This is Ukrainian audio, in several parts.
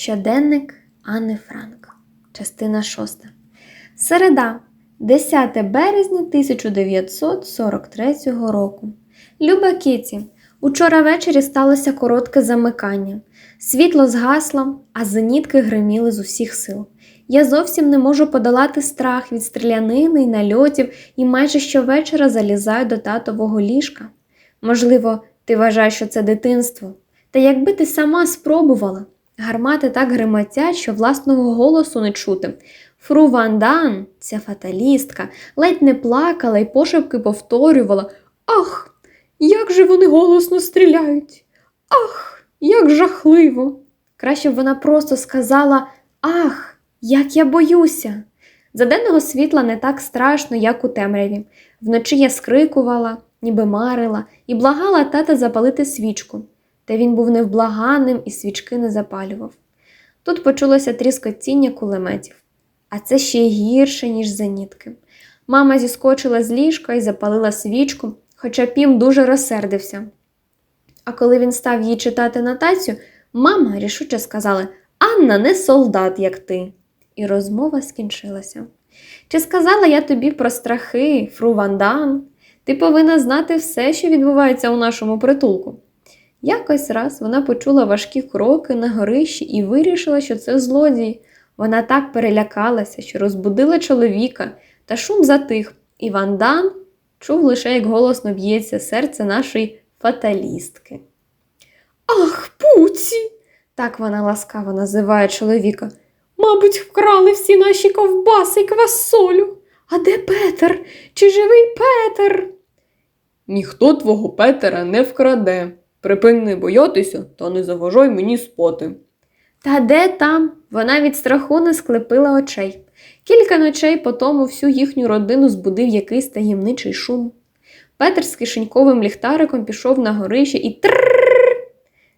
Щоденник Анни Франк. Частина 6. Середа, 10 березня 1943 року. Люба Кіті, учора ввечері сталося коротке замикання. Світло згасло, а зенітки гриміли з усіх сил. Я зовсім не можу подолати страх від стрілянини й нальотів і майже щовечора залізаю до татового ліжка. Можливо, ти вважаєш, що це дитинство. Та якби ти сама спробувала. Гармати так гриматять, що власного голосу не чути. Фру Ван Дан, ця фаталістка, ледь не плакала і пошепки повторювала Ах, як же вони голосно стріляють! Ах, як жахливо! Краще б вона просто сказала Ах, як я боюся! За денного світла не так страшно, як у темряві. Вночі я скрикувала, ніби марила, і благала тата запалити свічку. Та він був невблаганним і свічки не запалював. Тут почулося тріскотіння кулеметів, а це ще гірше, ніж зенітки. Мама зіскочила з ліжка і запалила свічку, хоча Пім дуже розсердився. А коли він став їй читати нотацію, мама рішуче сказала Анна не солдат, як ти. І розмова скінчилася. Чи сказала я тобі про страхи, фру Вандан? Ти повинна знати все, що відбувається у нашому притулку. Якось раз вона почула важкі кроки на горищі і вирішила, що це злодій. Вона так перелякалася, що розбудила чоловіка, та шум затих, і Ван Дан чув лише, як голосно б'ється серце нашої фаталістки. Ах, пуці! так вона ласкаво називає чоловіка. Мабуть, вкрали всі наші ковбаси й квасолю. А де Петер? Чи живий Петер? Ніхто твого Петера не вкраде. Припини боятися та не заважай мені спати. Та де там? Вона від страху не склепила очей. Кілька ночей по тому всю їхню родину збудив якийсь таємничий шум. Петр з кишеньковим ліхтариком пішов на горище і трррррр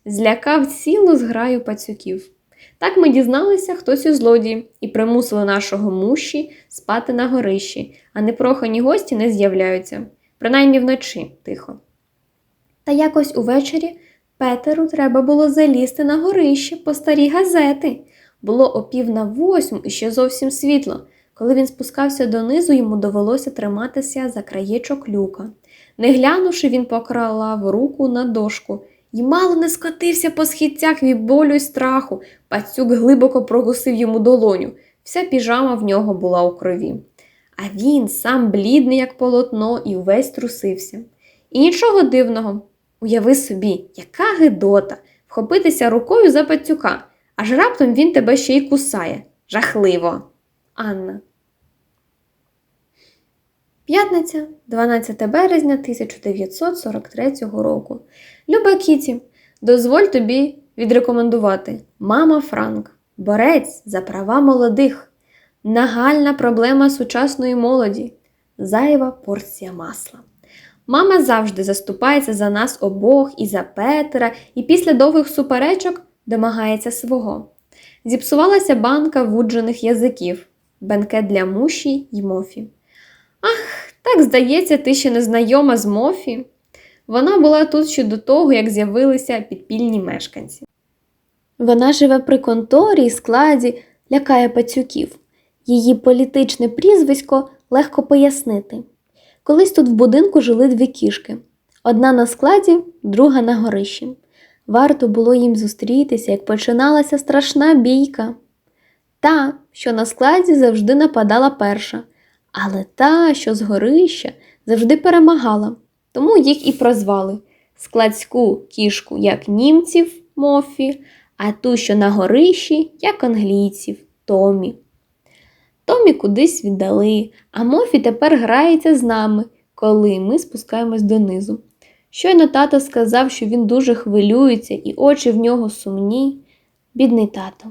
злякав цілу зграю пацюків. Так ми дізналися, хтось із злодій, і примусили нашого муші спати на горищі, а непрохані гості не з'являються, принаймні вночі тихо. Та якось увечері Петеру треба було залізти на горище по старій газети. Було о пів на восьму і ще зовсім світло. Коли він спускався донизу, йому довелося триматися за краєчок люка. Не глянувши, він поклав руку на дошку і мало не скотився по східцях від болю й страху. Пацюк глибоко прогусив йому долоню. Вся піжама в нього була у крові. А він сам блідний, як полотно, і увесь трусився. І нічого дивного. Уяви собі, яка гидота вхопитися рукою за пацюка, аж раптом він тебе ще й кусає. Жахливо. Анна. П'ятниця, 12 березня 1943 року. Люба Кіті, дозволь тобі відрекомендувати Мама Франк, борець за права молодих, нагальна проблема сучасної молоді, зайва порція масла. Мама завжди заступається за нас обох і за Петера, і після довгих суперечок домагається свого. Зіпсувалася банка вуджених язиків, бенкет для муші й мофі. Ах, так здається, ти ще не знайома з Мофі. Вона була тут ще до того, як з'явилися підпільні мешканці. Вона живе при конторі і складі, лякає пацюків. Її політичне прізвисько легко пояснити. Колись тут в будинку жили дві кішки: одна на складі, друга на горищі. Варто було їм зустрітися, як починалася страшна бійка. Та, що на складі завжди нападала перша, але та, що з горища, завжди перемагала, тому їх і прозвали складську кішку, як німців Мофі, а ту, що на горищі, як англійців Томі. Томі кудись віддали, а Мофі тепер грається з нами, коли ми спускаємось донизу. Щойно тато сказав, що він дуже хвилюється і очі в нього сумні. Бідний тато.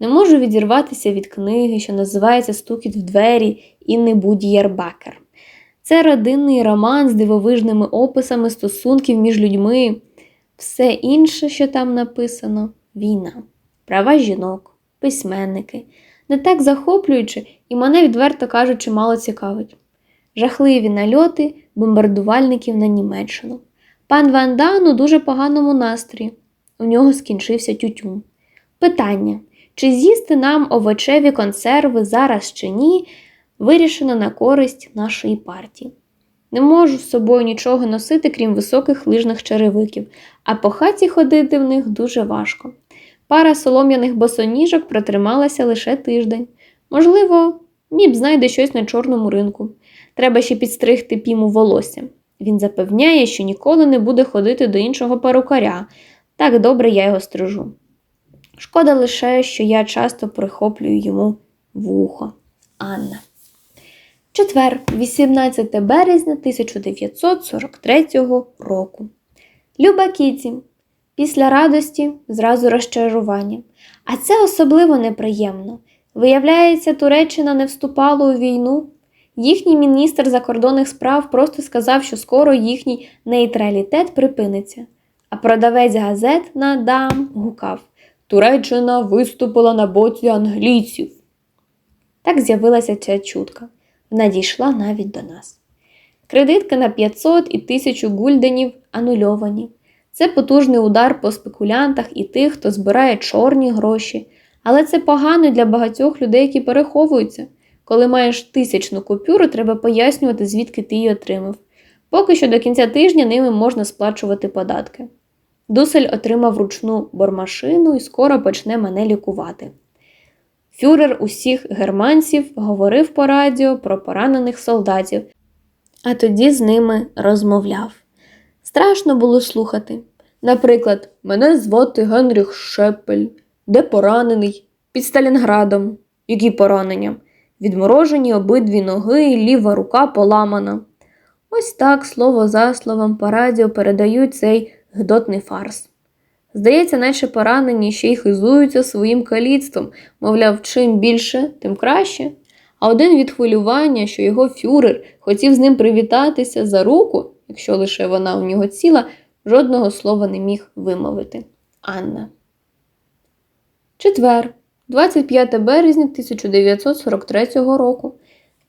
Не можу відірватися від книги, що називається Стукіт в двері Інни Будієрбакер. Це родинний роман з дивовижними описами стосунків між людьми. Все інше, що там написано війна, права жінок, письменники. Не так захоплююче і мене, відверто кажучи, мало цікавить. Жахливі нальоти бомбардувальників на Німеччину. Пан Ван Дан у дуже поганому настрої. У нього скінчився тютюн. Питання: чи з'їсти нам овочеві консерви зараз чи ні, вирішено на користь нашої партії. Не можу з собою нічого носити, крім високих лижних черевиків, а по хаті ходити в них дуже важко. Пара солом'яних босоніжок протрималася лише тиждень. Можливо, Міп знайде щось на чорному ринку. Треба ще підстригти піму волосся. Він запевняє, що ніколи не буде ходити до іншого перукаря. Так добре я його стрижу. Шкода лише, що я часто прихоплюю йому вухо. Анна. Четвер, 18 березня 1943 року. Люба Кіті. Після радості зразу розчарування. А це особливо неприємно. Виявляється, Туреччина не вступала у війну. Їхній міністр закордонних справ просто сказав, що скоро їхній нейтралітет припиниться. А продавець газет на дам гукав Туреччина виступила на боці англійців. Так з'явилася ця чутка. Вона дійшла навіть до нас. Кредитки на 500 і 1000 гульденів анульовані. Це потужний удар по спекулянтах і тих, хто збирає чорні гроші. Але це погано для багатьох людей, які переховуються. Коли маєш тисячну купюру, треба пояснювати, звідки ти її отримав. Поки що до кінця тижня ними можна сплачувати податки. Дусель отримав ручну бормашину і скоро почне мене лікувати. Фюрер усіх германців говорив по радіо про поранених солдатів, а тоді з ними розмовляв. Страшно було слухати. Наприклад, мене звати Генріх Шепель, де поранений, під Сталінградом. Які поранення? Відморожені обидві ноги, ліва рука поламана. Ось так слово за словом по радіо передають цей гидотний фарс. Здається, наче поранені ще й хизуються своїм каліцтвом, мовляв, чим більше, тим краще. А один від хвилювання, що його фюрер хотів з ним привітатися за руку, якщо лише вона у нього ціла, жодного слова не міг вимовити. Анна. Четвер, 25 березня 1943 року.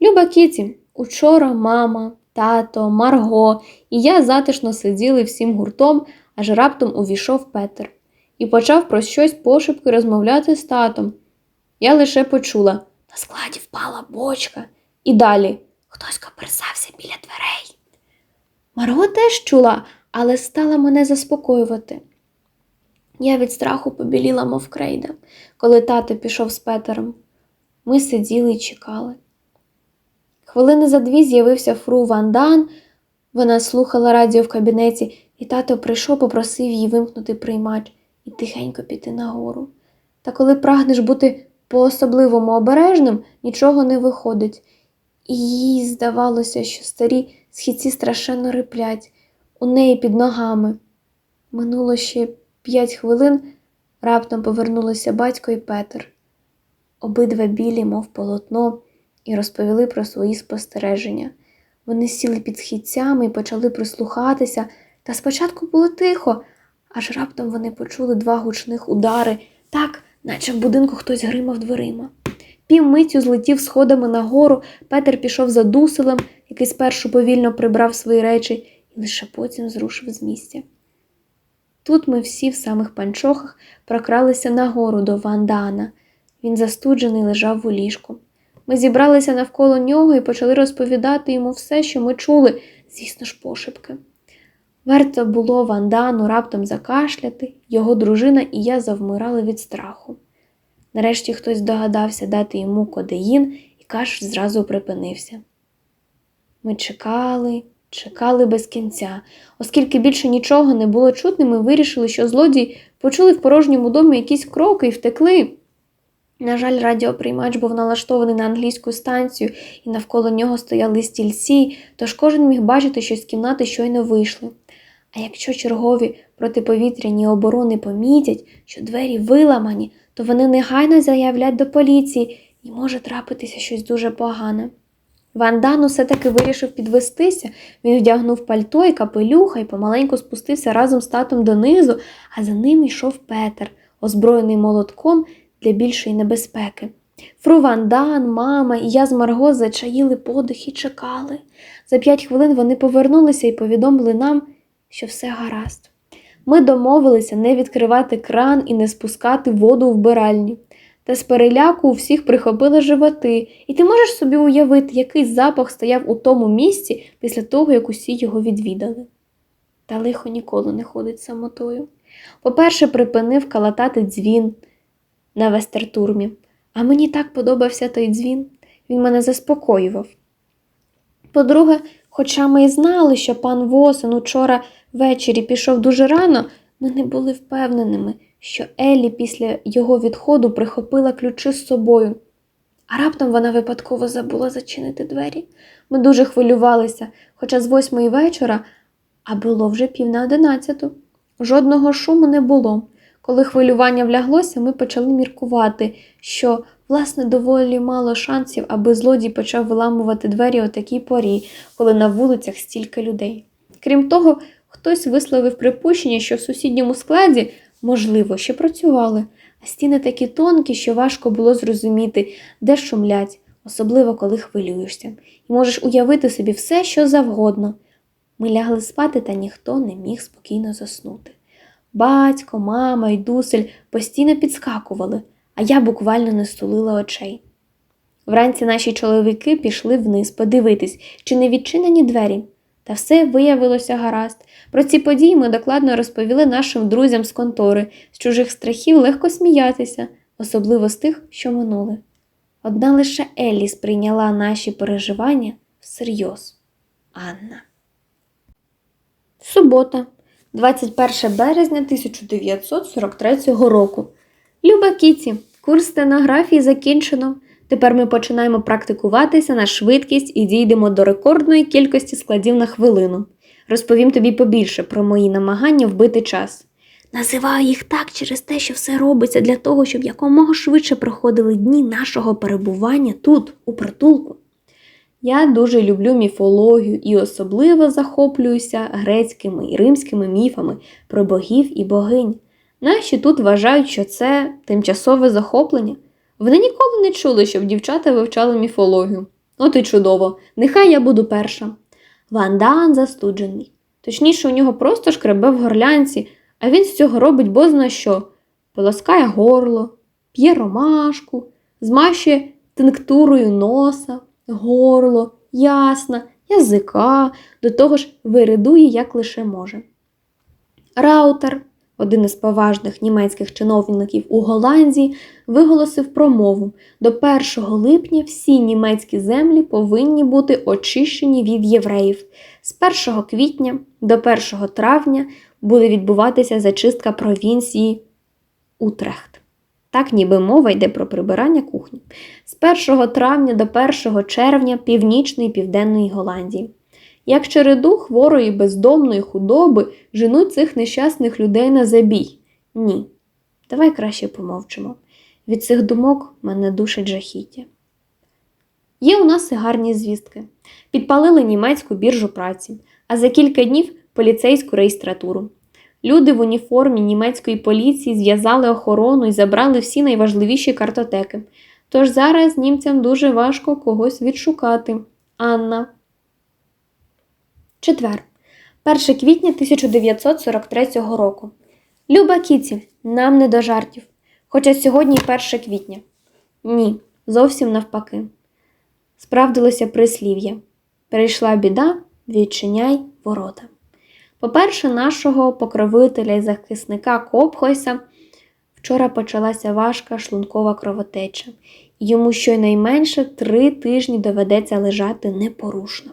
Люба Кіті, учора мама, тато, Марго і я затишно сиділи всім гуртом, аж раптом увійшов Петер і почав про щось пошепки розмовляти з татом. Я лише почула на складі впала бочка, і далі хтось коперсався біля дверей. Марго теж чула, але стала мене заспокоювати. Я від страху побіліла, мов крейда, коли тато пішов з Петером. Ми сиділи і чекали. Хвилини за дві з'явився фру Ван Дан. Вона слухала радіо в кабінеті, і тато прийшов, попросив її вимкнути приймач і тихенько піти нагору. Та коли прагнеш бути по-особливому обережним, нічого не виходить. І їй здавалося, що старі східці страшенно риплять у неї під ногами. Минуло ще п'ять хвилин, раптом повернулися батько і Петер. Обидва білі, мов полотно, і розповіли про свої спостереження. Вони сіли під східцями і почали прислухатися, та спочатку було тихо, аж раптом вони почули два гучних удари, так, наче в будинку хтось гримав дверима. Півмиттю злетів сходами нагору, Петер пішов за дуселем, який спершу повільно прибрав свої речі, і лише потім зрушив з місця. Тут ми всі в самих панчохах прокралися нагору до Вандана. Він застуджений лежав у ліжку. Ми зібралися навколо нього і почали розповідати йому все, що ми чули, звісно ж, пошепки. Варто було Вандану раптом закашляти, його дружина і я завмирали від страху. Нарешті хтось догадався дати йому кодеїн, і кашель зразу припинився. Ми чекали, чекали без кінця. Оскільки більше нічого не було чутно, ми вирішили, що злодії почули в порожньому домі якісь кроки і втекли. На жаль, радіоприймач був налаштований на англійську станцію, і навколо нього стояли стільці, тож кожен міг бачити, що з кімнати щойно вийшли. А якщо чергові протиповітряні оборони помітять, що двері виламані, то вони негайно заявлять до поліції і може трапитися щось дуже погане. Вандан усе таки вирішив підвестися, він вдягнув пальто і капелюха і помаленьку спустився разом з татом донизу, а за ним йшов Петер, озброєний молотком для більшої небезпеки. Фру Вандан, мама і я з Марго зачаїли подих і чекали. За п'ять хвилин вони повернулися і повідомили нам, що все гаразд. Ми домовилися не відкривати кран і не спускати воду у вбиральні. Та з переляку у всіх прихопили животи, і ти можеш собі уявити, який запах стояв у тому місці після того, як усі його відвідали. Та лихо ніколи не ходить самотою. По-перше, припинив калатати дзвін на вестертурмі, а мені так подобався той дзвін, він мене заспокоював. По-друге, хоча ми й знали, що пан Восен учора ввечері пішов дуже рано, ми не були впевненими, що Еллі після його відходу прихопила ключі з собою. А раптом вона випадково забула зачинити двері. Ми дуже хвилювалися, хоча з восьмої вечора, а було вже пів на одинадцяту. Жодного шуму не було. Коли хвилювання вляглося, ми почали міркувати, що, власне, доволі мало шансів, аби злодій почав виламувати двері о такій порі, коли на вулицях стільки людей. Крім того, хтось висловив припущення, що в сусідньому складі, можливо, ще працювали, а стіни такі тонкі, що важко було зрозуміти, де шумлять, особливо коли хвилюєшся, і можеш уявити собі все, що завгодно. Ми лягли спати, та ніхто не міг спокійно заснути. Батько, мама і дусель постійно підскакували, а я буквально не стулила очей. Вранці наші чоловіки пішли вниз подивитись, чи не відчинені двері. Та все виявилося гаразд. Про ці події ми докладно розповіли нашим друзям з контори, з чужих страхів легко сміятися, особливо з тих, що минули. Одна лише Еллі сприйняла наші переживання всерйоз. Анна. Субота, 21 березня 1943 року. Люба Кіті, курс стенографії закінчено. Тепер ми починаємо практикуватися на швидкість і дійдемо до рекордної кількості складів на хвилину. Розповім тобі побільше про мої намагання вбити час. Називаю їх так через те, що все робиться для того, щоб якомога швидше проходили дні нашого перебування тут, у притулку. Я дуже люблю міфологію і особливо захоплююся грецькими і римськими міфами про богів і богинь. Наші тут вважають, що це тимчасове захоплення. Вони ніколи не чули, щоб дівчата вивчали міфологію. От і чудово, нехай я буду перша. Вандан застуджений. Точніше, у нього просто шкребе в горлянці, а він з цього робить бозна що. Полоскає горло, п'є ромашку, змащує тинктурою носа, горло, ясна, язика, до того ж виридує, як лише може. Раутер, один із поважних німецьких чиновників у Голландії, виголосив промову: до 1 липня всі німецькі землі повинні бути очищені від євреїв. З 1 квітня до 1 травня буде відбуватися зачистка провінції Утрехт. Так ніби мова йде про прибирання кухні. З 1 травня до 1 червня північної і південної Голландії. Як череду хворої бездомної худоби женуть цих нещасних людей на забій? Ні. Давай краще помовчимо. Від цих думок мене душить жахіття. Є у нас і гарні звістки. Підпалили німецьку біржу праці, а за кілька днів поліцейську реєстратуру. Люди в уніформі німецької поліції зв'язали охорону і забрали всі найважливіші картотеки. Тож зараз німцям дуже важко когось відшукати. Анна. Четвер. 1 квітня 1943 року. Люба Кіці, нам не до жартів. Хоча сьогодні 1 квітня. Ні, зовсім навпаки. Справдилося прислів'я. Прийшла біда, відчиняй ворота. По-перше, нашого покровителя і захисника Копхойса вчора почалася важка шлункова кровотеча, йому щонайменше три тижні доведеться лежати непорушно.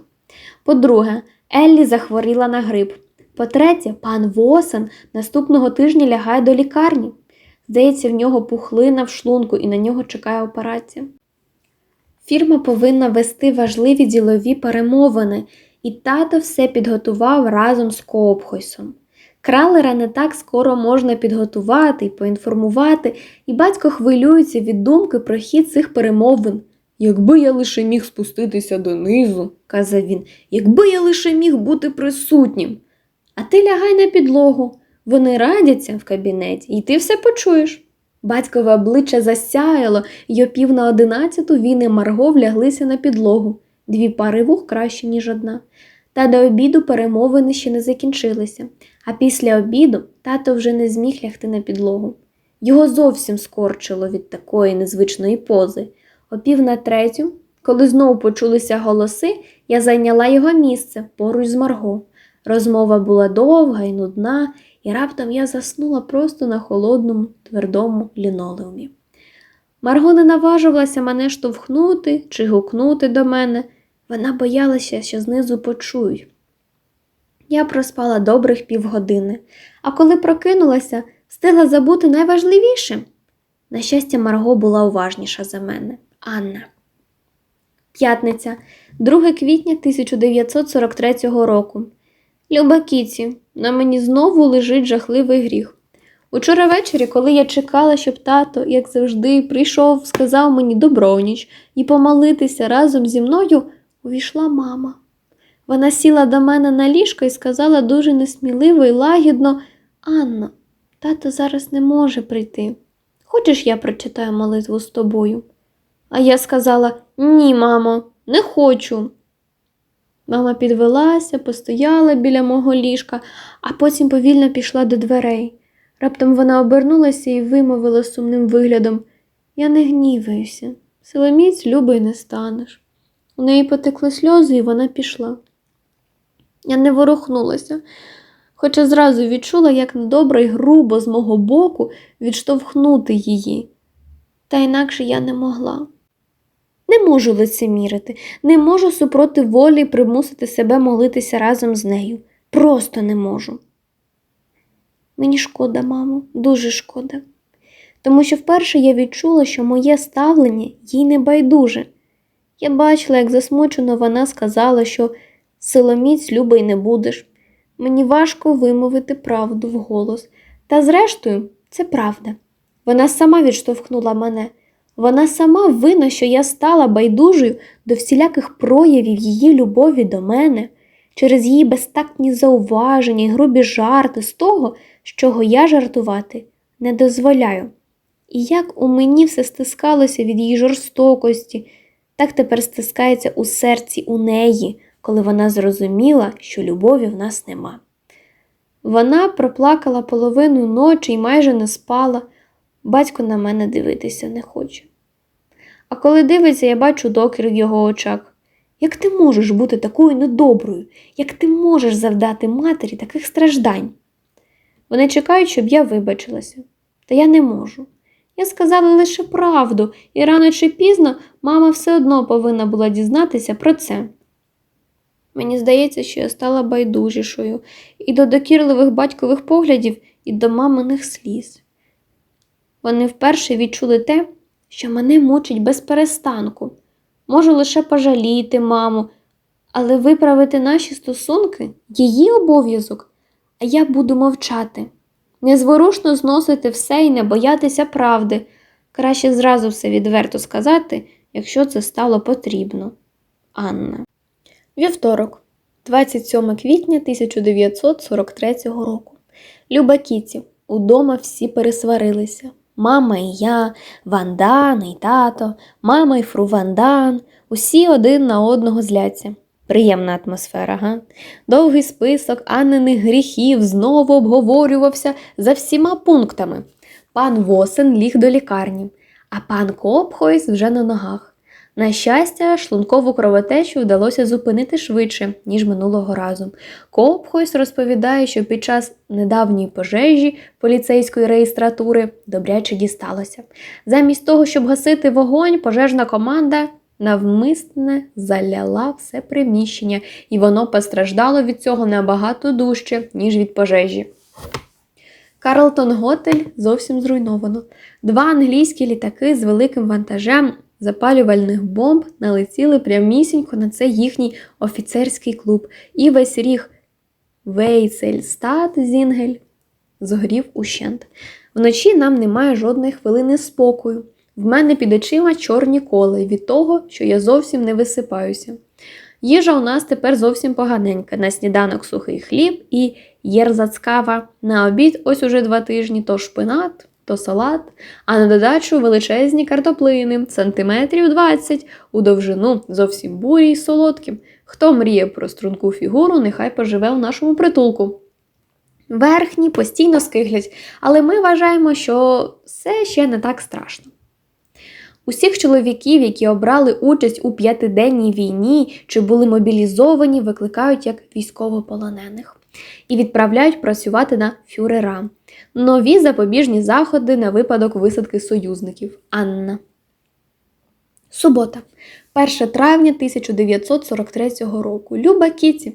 По-друге, Еллі захворіла на грип. По-третє, пан Восен наступного тижня лягає до лікарні. Здається, в нього пухлина в шлунку і на нього чекає операція. Фірма повинна вести важливі ділові перемовини, і тато все підготував разом з Коопхойсом. Кралера не так скоро можна підготувати і поінформувати, і батько хвилюється від думки про хід цих перемовин. Якби я лише міг спуститися донизу. казав він, якби я лише міг бути присутнім. А ти лягай на підлогу. Вони радяться в кабінеті, і ти все почуєш. Батькове обличчя засяяло, й о пів на одинадцяту він і Марго вляглися на підлогу. Дві пари вух краще, ніж одна. Та до обіду перемовини ще не закінчилися, а після обіду тато вже не зміг лягти на підлогу. Його зовсім скорчило від такої незвичної пози. О пів на третю, коли знову почулися голоси, я зайняла його місце поруч з Марго. Розмова була довга і нудна, і раптом я заснула просто на холодному, твердому лінолеумі. Марго не наважувалася мене штовхнути чи гукнути до мене. Вона боялася, що знизу почують. Я проспала добрих півгодини, а коли прокинулася, встигла забути найважливіше. На щастя, Марго була уважніша за мене. Анна. П'ятниця, 2 квітня 1943 року. Люба Кіці, на мені знову лежить жахливий гріх. Учора ввечері, коли я чекала, щоб тато, як завжди, прийшов, сказав мені добровніч і помолитися разом зі мною, увійшла мама. Вона сіла до мене на ліжко і сказала дуже несміливо і лагідно Анно, тато зараз не може прийти. Хочеш, я прочитаю молитву з тобою? А я сказала Ні, мамо, не хочу. Мама підвелася, постояла біля мого ліжка, а потім повільно пішла до дверей. Раптом вона обернулася і вимовила сумним виглядом Я не гніваюся, силоміць любий не станеш. У неї потекли сльози, і вона пішла. Я не ворухнулася, хоча зразу відчула, як недобре й грубо з мого боку відштовхнути її. Та інакше я не могла. Не можу лицемірити, не можу супроти волі примусити себе молитися разом з нею. Просто не можу. Мені шкода, мамо, дуже шкода. Тому що вперше я відчула, що моє ставлення їй не байдуже. Я бачила, як засмучено вона сказала, що силоміць любий не будеш. Мені важко вимовити правду вголос. Та зрештою, це правда. Вона сама відштовхнула мене. Вона сама винна, що я стала байдужою до всіляких проявів її любові до мене, через її безтактні зауваження і грубі жарти з того, з чого я жартувати не дозволяю. І як у мені все стискалося від її жорстокості, так тепер стискається у серці у неї, коли вона зрозуміла, що любові в нас нема. Вона проплакала половину ночі і майже не спала. Батько на мене дивитися не хоче. А коли дивиться, я бачу докір в його очах. Як ти можеш бути такою недоброю? Як ти можеш завдати матері таких страждань? Вони чекають, щоб я вибачилася, та я не можу. Я сказала лише правду, і рано чи пізно мама все одно повинна була дізнатися про це. Мені здається, що я стала байдужішою і до докірливих батькових поглядів, і до маминих сліз. Вони вперше відчули те, що мене мучить без перестанку. Можу лише пожаліти маму, але виправити наші стосунки її обов'язок, а я буду мовчати. Незворушно зносити все і не боятися правди. Краще зразу все відверто сказати, якщо це стало потрібно. Анна. Вівторок, 27 квітня 1943 року. Люба Кіті, удома всі пересварилися. Мама і я, Вандан і тато, мама і фру Вандан, усі один на одного зляться. Приємна атмосфера, га? Довгий список Анниних гріхів знову обговорювався за всіма пунктами. Пан Восен ліг до лікарні, а пан Копхойс вже на ногах. На щастя, шлункову кровотечу вдалося зупинити швидше, ніж минулого разу. Копхойс розповідає, що під час недавньої пожежі поліцейської реєстратури добряче дісталося. Замість того, щоб гасити вогонь, пожежна команда навмисне заляла все приміщення, і воно постраждало від цього набагато дужче, ніж від пожежі. Карлтон Готель зовсім зруйновано. Два англійські літаки з великим вантажем запалювальних бомб налетіли прямісінько на цей їхній офіцерський клуб, і весь ріг Вейцельстат Зінгель згорів ущент. Вночі нам немає жодної хвилини спокою. В мене під очима чорні коли від того, що я зовсім не висипаюся. Їжа у нас тепер зовсім поганенька. На сніданок сухий хліб і єрзацкава. На обід ось уже два тижні то шпинат, то салат, а на додачу величезні картоплини, сантиметрів 20, у довжину зовсім бурі й солодкі. Хто мріє про струнку фігуру, нехай поживе у нашому притулку. Верхні постійно скиглять, але ми вважаємо, що все ще не так страшно. Усіх чоловіків, які обрали участь у п'ятиденній війні чи були мобілізовані, викликають як військовополонених і відправляють працювати на фюрера. Нові запобіжні заходи на випадок висадки союзників. Анна. Субота, 1 травня 1943 року. Люба Кіті.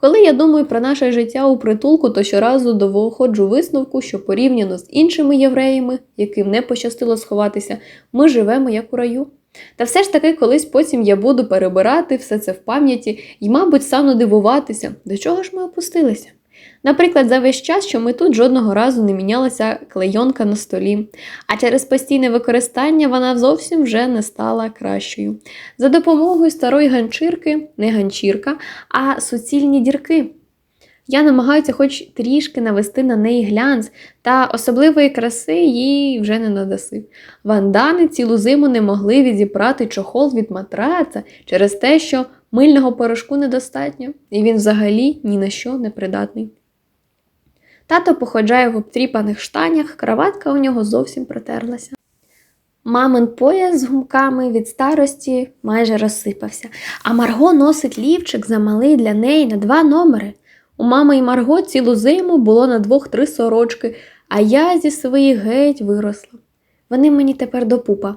Коли я думаю про наше життя у притулку, то щоразу довоходжу висновку, що порівняно з іншими євреями, яким не пощастило сховатися, ми живемо як у раю. Та все ж таки, колись потім я буду перебирати все це в пам'яті і, мабуть, стану дивуватися, до чого ж ми опустилися. Наприклад, за весь час, що ми тут жодного разу не мінялася клейонка на столі, а через постійне використання вона зовсім вже не стала кращою. За допомогою старої ганчірки, не ганчірка, а суцільні дірки. Я намагаюся хоч трішки навести на неї глянц, та особливої краси їй вже не надаси. Вандани цілу зиму не могли відібрати чохол від матраца через те, що мильного порошку недостатньо, і він взагалі ні на що не придатний. Тато походжає в обтріпаних штанях, краватка у нього зовсім протерлася. Мамин пояс з гумками від старості майже розсипався, а Марго носить лівчик замалий для неї на два номери. У мами і Марго цілу зиму було на двох-три сорочки, а я зі своїх геть виросла. Вони мені тепер до пупа.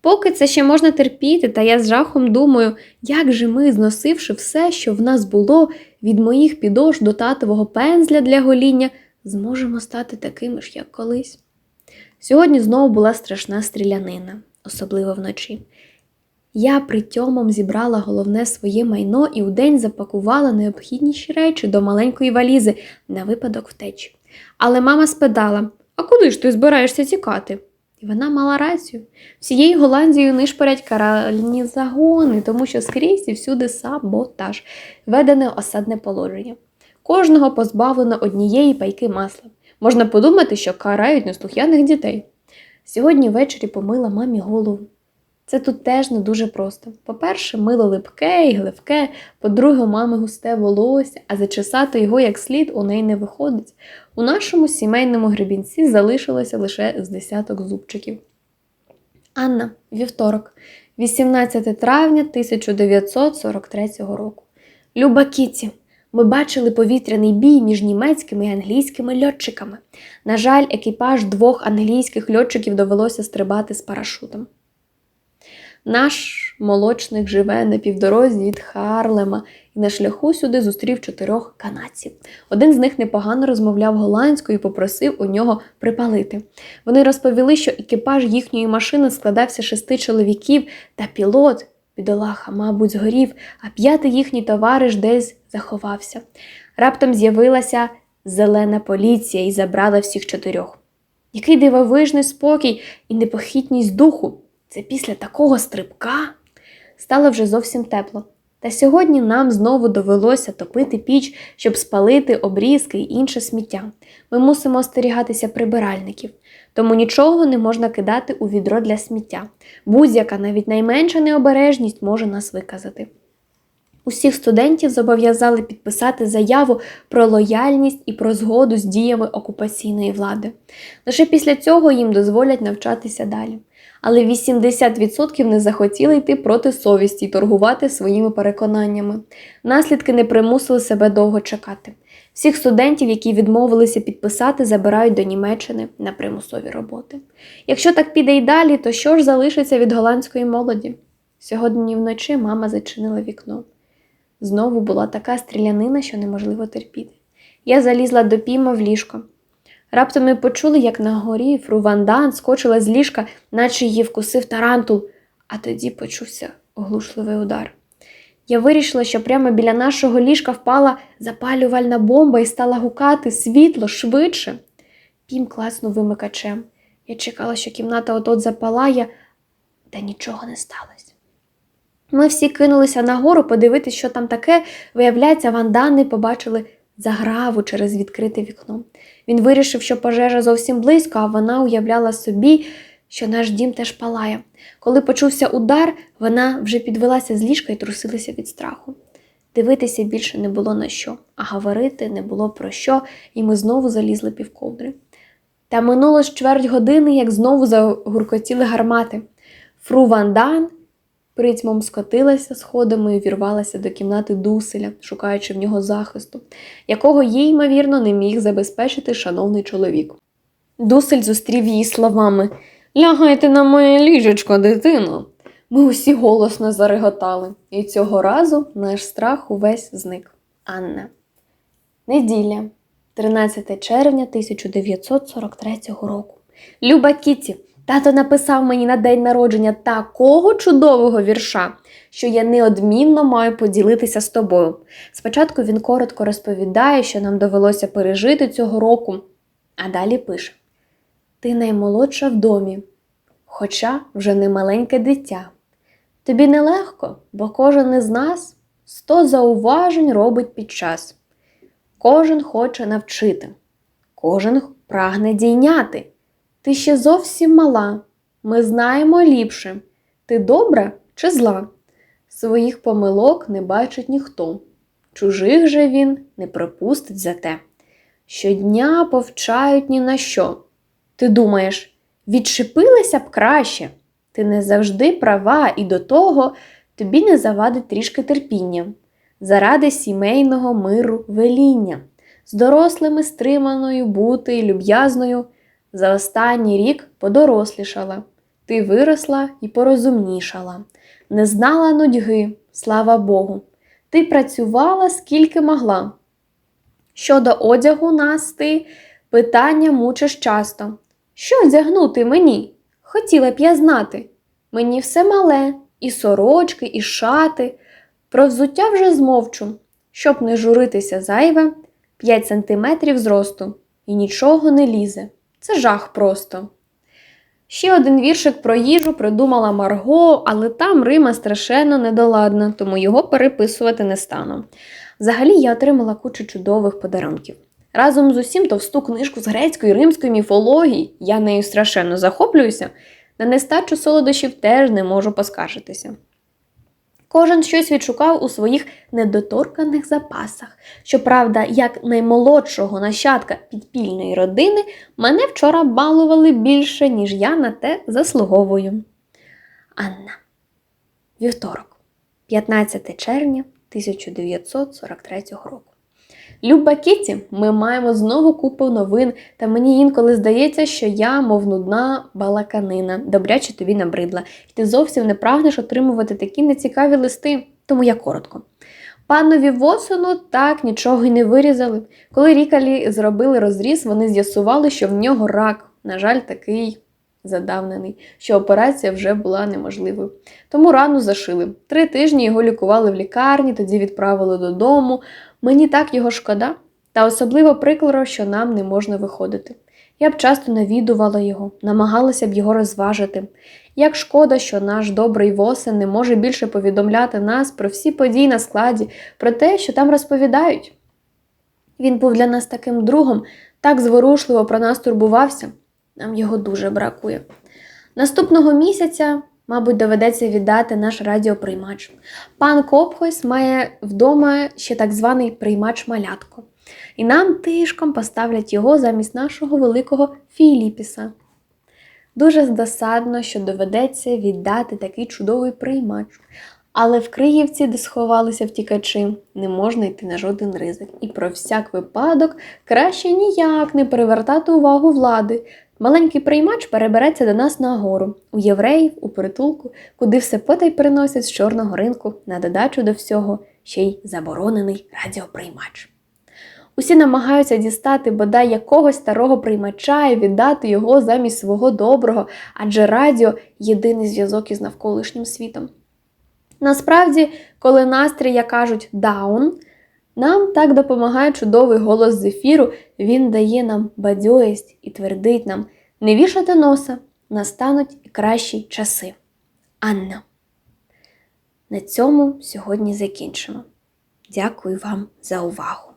Поки це ще можна терпіти, та я з жахом думаю, як же ми, зносивши все, що в нас було, від моїх підош до татового пензля для гоління, зможемо стати такими ж, як колись. Сьогодні знову була страшна стрілянина, особливо вночі. Я притьомом зібрала головне своє майно і вдень запакувала необхідніші речі до маленької валізи на випадок втечі. Але мама спитала: А куди ж ти збираєшся тікати? І вона мала рацію. Всією Голландією нишпорять каральні загони, тому що скрізь і всюди саботаж, ведене осадне положення. Кожного позбавлено однієї пайки масла. Можна подумати, що карають неслухняних дітей. Сьогодні ввечері помила мамі голову. Це тут теж не дуже просто. По-перше, мило липке і гливке, по-друге, у мами густе волосся, а зачесати його як слід у неї не виходить. У нашому сімейному гребінці залишилося лише з десяток зубчиків. Анна, вівторок, 18 травня 1943 року. Люба Кіті, ми бачили повітряний бій між німецькими і англійськими льотчиками. На жаль, екіпаж двох англійських льотчиків довелося стрибати з парашутом. Наш молочник живе на півдорозі від Харлема і на шляху сюди зустрів чотирьох канадців. Один з них непогано розмовляв голландською і попросив у нього припалити. Вони розповіли, що екіпаж їхньої машини складався шести чоловіків, та пілот, бідолаха, мабуть, згорів, а п'ятий їхній товариш десь заховався. Раптом з'явилася зелена поліція і забрала всіх чотирьох. Який дивовижний спокій і непохитність духу. Це після такого стрибка стало вже зовсім тепло. Та сьогодні нам знову довелося топити піч, щоб спалити обрізки і інше сміття. Ми мусимо остерігатися прибиральників, тому нічого не можна кидати у відро для сміття. Будь-яка, навіть найменша необережність може нас виказати. Усіх студентів зобов'язали підписати заяву про лояльність і про згоду з діями окупаційної влади. Лише після цього їм дозволять навчатися далі. Але 80% не захотіли йти проти совісті і торгувати своїми переконаннями. Наслідки не примусили себе довго чекати. Всіх студентів, які відмовилися підписати, забирають до Німеччини на примусові роботи. Якщо так піде й далі, то що ж залишиться від голландської молоді? Сьогодні вночі мама зачинила вікно. Знову була така стрілянина, що неможливо терпіти. Я залізла до піма в ліжко. Раптом ми почули, як на горі фру Вандан скочила з ліжка, наче її вкусив тарантул, а тоді почувся оглушливий удар. Я вирішила, що прямо біля нашого ліжка впала запалювальна бомба і стала гукати світло швидше. Пім класнув вимикачем. Я чекала, що кімната от-от запалає, та нічого не сталося. Ми всі кинулися нагору подивитися, що там таке. Виявляється, вандани побачили заграву через відкрите вікно. Він вирішив, що пожежа зовсім близько, а вона уявляла собі, що наш дім теж палає. Коли почувся удар, вона вже підвелася з ліжка і трусилася від страху. Дивитися більше не було на що, а говорити не було про що, і ми знову залізли півковдри. Та минуло ж чверть години, як знову загуркотіли гармати. Фру Ван Дан притьмом скотилася сходами і вірвалася до кімнати Дуселя, шукаючи в нього захисту, якого їй, ймовірно, не міг забезпечити шановний чоловік. Дусель зустрів її словами Лягайте на моє ліжечко, дитино. Ми усі голосно зареготали, і цього разу наш страх увесь зник. Анна. Неділя, 13 червня 1943 року. Люба Кіті, тато написав мені на день народження такого чудового вірша, що я неодмінно маю поділитися з тобою. Спочатку він коротко розповідає, що нам довелося пережити цього року, а далі пише: Ти наймолодша в домі, хоча вже не маленьке дитя. Тобі нелегко, бо кожен із нас сто зауважень робить під час. Кожен хоче навчити, кожен прагне дійняти. Ти ще зовсім мала. Ми знаємо ліпше. Ти добра чи зла? Своїх помилок не бачить ніхто. Чужих же він не пропустить за те. Щодня повчають ні на що. Ти думаєш, відшипилася б краще. Ти не завжди права, і до того тобі не завадить трішки терпіння, заради сімейного миру веління, з дорослими стриманою бути люб'язною. За останній рік подорослішала, ти виросла і порозумнішала, не знала нудьги, слава Богу. Ти працювала скільки могла. Щодо одягу нас ти питання мучиш часто. Що одягнути мені? Хотіла б я знати. Мені все мале, і сорочки, і шати. Про взуття вже змовчу, щоб не журитися зайве, 5 сантиметрів зросту, і нічого не лізе. Це жах просто. Ще один віршик про їжу придумала Марго, але там Рима страшенно недоладна, тому його переписувати не стану. Взагалі я отримала кучу чудових подарунків. Разом з усім товсту книжку з грецької римської міфології, я нею страшенно захоплююся, на нестачу солодощів теж не можу поскаржитися. Кожен щось відшукав у своїх недоторканих запасах. Щоправда, як наймолодшого нащадка підпільної родини, мене вчора балували більше, ніж я на те заслуговую. Анна. Вівторок, 15 червня 1943 року. Люба Кіті, ми маємо знову купу новин, та мені інколи здається, що я, мов нудна балаканина, добряче тобі набридла, і ти зовсім не прагнеш отримувати такі нецікаві листи, тому я коротко. Панові Восону так нічого й не вирізали. Коли рікалі зробили розріз, вони з'ясували, що в нього рак, на жаль, такий задавнений, що операція вже була неможливою. Тому рану зашили. Три тижні його лікували в лікарні, тоді відправили додому. Мені так його шкода, та особливо прикро, що нам не можна виходити. Я б часто навідувала його, намагалася б його розважити. Як шкода, що наш добрий восен не може більше повідомляти нас про всі події на складі, про те, що там розповідають. Він був для нас таким другом, так зворушливо про нас турбувався. Нам його дуже бракує. Наступного місяця, мабуть, доведеться віддати наш радіоприймач. Пан Копхойс має вдома ще так званий приймач малятко. І нам тишком поставлять його замість нашого великого Філіпіса. Дуже досадно, що доведеться віддати такий чудовий приймач. Але в Криївці, де сховалися втікачі, не можна йти на жоден ризик. І про всяк випадок краще ніяк не перевертати увагу влади. Маленький приймач перебереться до нас на гору, у євреїв, у притулку, куди все потай приносять з чорного ринку на додачу до всього ще й заборонений радіоприймач. Усі намагаються дістати бодай якогось старого приймача і віддати його замість свого доброго, адже радіо єдиний зв'язок із навколишнім світом. Насправді, коли настрій, як кажуть, даун, нам так допомагає чудовий голос з ефіру, він дає нам бадьорість і твердить нам не вішати носа, настануть і кращі часи. Анна. На цьому сьогодні закінчимо. Дякую вам за увагу.